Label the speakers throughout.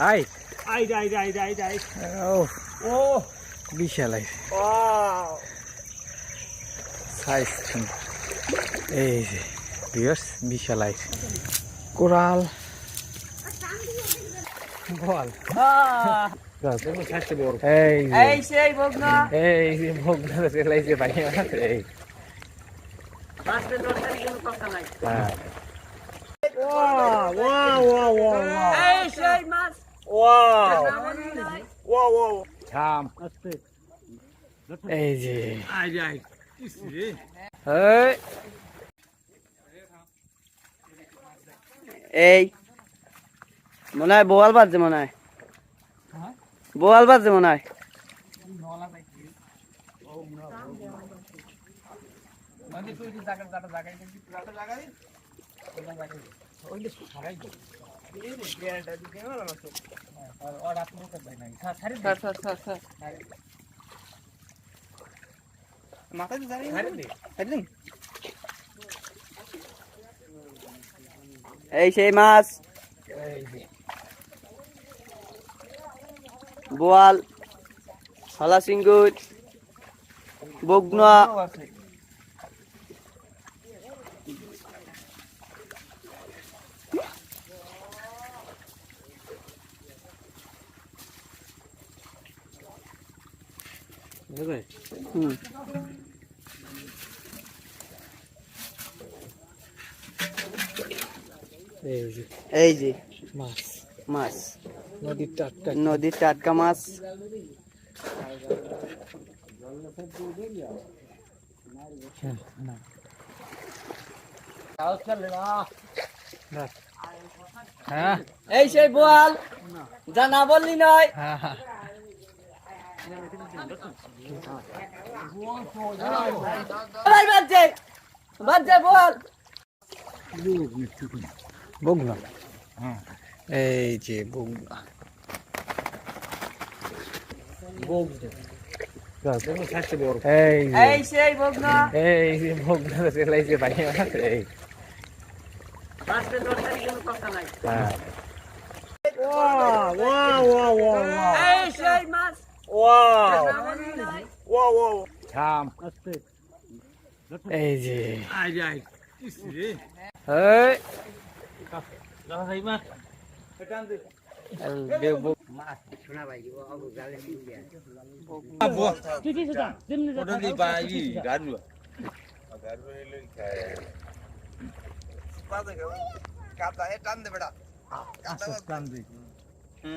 Speaker 1: Hi
Speaker 2: I যাই যাই যাই যাই
Speaker 1: ও
Speaker 2: ও
Speaker 1: বিশাল আইছে
Speaker 2: ওয়াও
Speaker 1: সাইজ এই যে বিয়ার্স বিশাল আইছে কোরাল বল এই যে,
Speaker 2: এই সেই বগনা
Speaker 1: এই যে ভোগনা চলাইছে ভাই এই
Speaker 2: বাসে দরকারি কোনো কথা নাই
Speaker 1: হ্যাঁ
Speaker 2: ওয়াও ওয়াও ওয়াও ওয়াও এই
Speaker 1: এই যে।
Speaker 2: আই যাই ইসরে
Speaker 1: এই।
Speaker 3: এই। মনে হয় বোয়াল বাজছে মনে হয়। বোয়াল বাজছে মনে হয়।
Speaker 2: মানে তুই কি জায়গা জায়গা জায়গা জায়গা জায়গা ওই যে ছাড়াই এই সেই মাছ। দিকে না মাছ আর আর আপনি তো ভাই নাই ছাড়ি দে
Speaker 3: স্যার স্যার স্যার স্যার মাথায় তো জানি
Speaker 2: ছাড়ি দে
Speaker 3: একদিন এই সেই মাছ
Speaker 1: এই যে
Speaker 3: বোয়াল হলা সিঙ্গুর বগনা
Speaker 1: বুঝলে
Speaker 3: হুম।
Speaker 1: এই যে মাছ।
Speaker 3: মাছ।
Speaker 1: নদীর টাটকা।
Speaker 3: নদীর টাটকা মাছ।
Speaker 1: হ্যাঁ, না।
Speaker 2: তাও চলে না
Speaker 1: হ্যাঁ।
Speaker 3: এই সেই বোয়াল যা না বললি নয়।
Speaker 1: হ্যাঁ হ্যাঁ
Speaker 3: ভাই বাজছে বাজছে বোয়াল
Speaker 1: বগনা এই যে বগনা এই
Speaker 3: সেই বগনা
Speaker 1: এই বগনা চলাইছে ভাই এই।
Speaker 3: বাজছে দরকারি কোনো কথা নাই।
Speaker 1: হ্যাঁ।
Speaker 2: Wow wow wow wow wow
Speaker 1: থাম এই যে।
Speaker 2: আই যাই ইসরে
Speaker 1: এই।
Speaker 2: দাদা ভাই মা এটান দে
Speaker 1: ওই যে, ওই যে, ওই যে, ওই যে।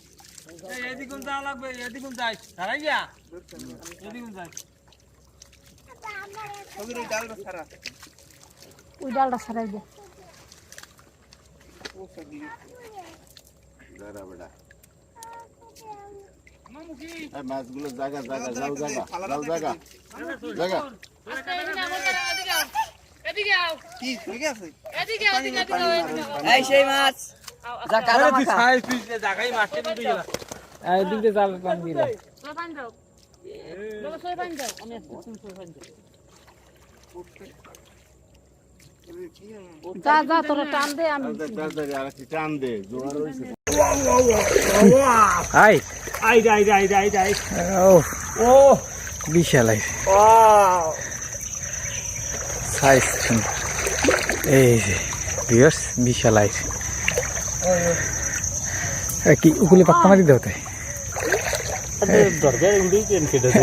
Speaker 2: এদিকে যাওয়া লাগবে এদিকে যাই। সারাই যা। এদিকে যাই।
Speaker 4: ওই ডালটা ছাড়াই দে।
Speaker 5: মাছগুলো জায়গা জায়গা যাও জায়গা যাও জায়গা জায়গা
Speaker 3: এই সেই মাছ। যা কাদা মাখা
Speaker 2: তুই জায়গায় মাছটা দিতে গেলা
Speaker 1: এই দিক দিয়ে জাল টান দিলে
Speaker 4: যা যা তোরা টান দে আমি
Speaker 5: তাড়াতাড়ি আর একটু টান দে জোয়ার হয়েছে
Speaker 1: হাই
Speaker 2: আই যাই যাই যাই যাই
Speaker 1: ও।
Speaker 2: ও।
Speaker 1: বিশাল
Speaker 2: ওয়াও।
Speaker 1: সাইজ এই যে বিয়ার্স বিশাল আইছে এ কি উকুলে পাক্কা মারি দিতে হতে
Speaker 2: দরকার উড়ি কেন কেটে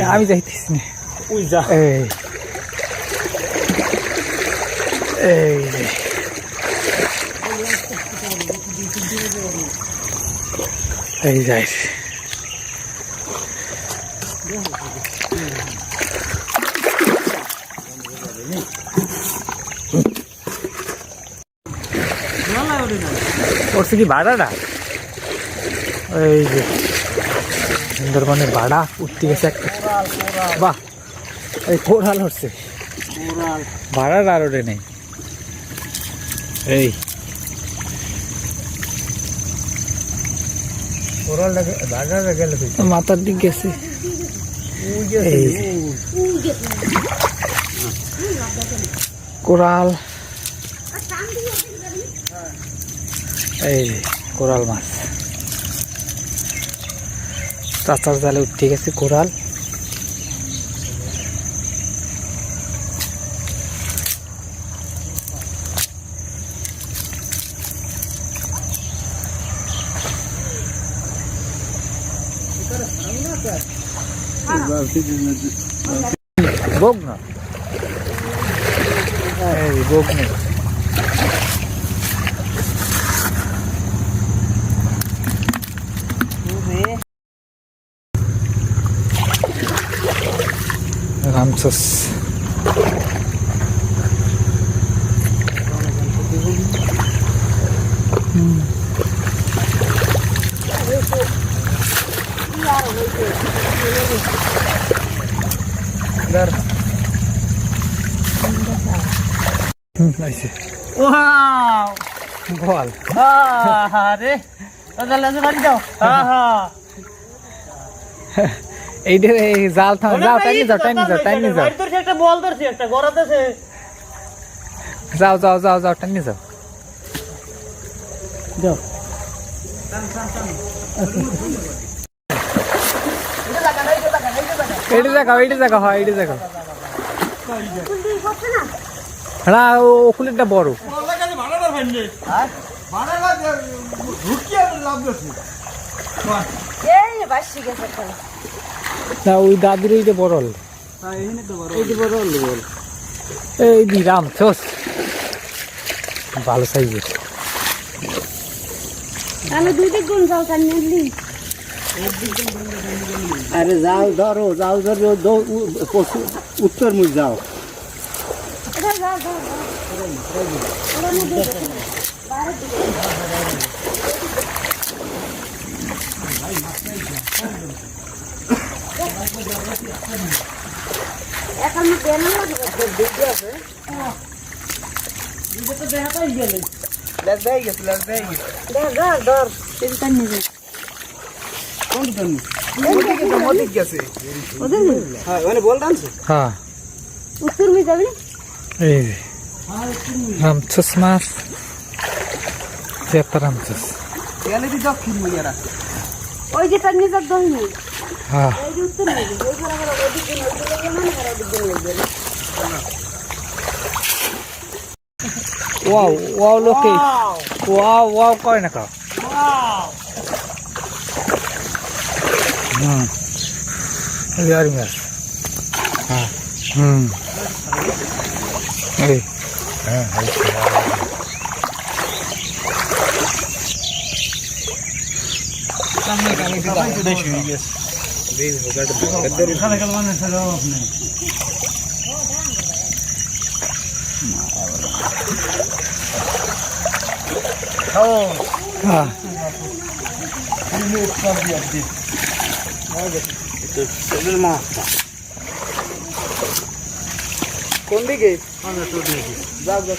Speaker 1: আমি যাইতেছি না
Speaker 2: উই যা
Speaker 1: এই এই যে এই যাইছে পড়ছে কি ভাড়াটা এই যে সুন্দরবনে ভাড়া উঠতে গেছে একটা বাহ এই কোরাল হচ্ছে। ভাড়ার আর ওঠে নেই। এই। মাথার দিক গেছে। কোরাল। এই কোরাল মাছ। চাচার জালে উঠে গেছে কোরাল বোক না বোক নেই রামসস ধর হুম আইছে
Speaker 3: ওয়াও
Speaker 1: বল
Speaker 3: আরে দাদা লেজে বাড়ি যাও আহা
Speaker 1: এইটা এই জাল থাম যাও টাইনি যাও টাইনি যাও টাইনি যাও।
Speaker 3: একটা বল ধরছে একটা গড়াতেছে
Speaker 1: যাও যাও যাও যাও টাইনি যাও।
Speaker 3: যাও।
Speaker 1: এইটা দেখাও এইটা দেখাও হয় এইটা দেখাও। না ও ওকুলেরটা বড়।
Speaker 4: এই বাসি গেছে।
Speaker 1: না ওই দাদুর এইটা বড় হল।
Speaker 3: এইটি বড় বল।
Speaker 1: এই দি রাম চস ভালো সাইজের।
Speaker 4: আমি দুই দিক গুণ যাও তার নিলি
Speaker 5: আরে যাও ধরো যাও ধরো দৌ- উ-
Speaker 4: এখন
Speaker 2: দেয় গেছে লেজ দেয় গেছে
Speaker 4: ধর এই তার নিয়ে
Speaker 2: মতিক গেছে হ্যাঁ মানে বল
Speaker 1: হ্যাঁ
Speaker 4: উত্তর হয়ে যাবে
Speaker 1: এই রামচস মাছ। চেতা রামচস
Speaker 2: গেলে দি দক্ষিণ মুইয়ারা
Speaker 4: ওই যে তার নিজের দই নেই
Speaker 1: হ্যাঁ।
Speaker 4: এই যে উত্তর হয়ে যাবে ওই করে আবার ওদিকে নিয়ে গেলে মানে আর ওদিকে নিয়ে গেলে
Speaker 1: ওয়াও ওয়াও লোকে ওয়াও ওয়াও কয় না কাও হুম ইয়ারি মাছ হ্যাঁ হুম এই হ্যাঁ হ্যাঁ
Speaker 2: কোন দিকে যাও যাও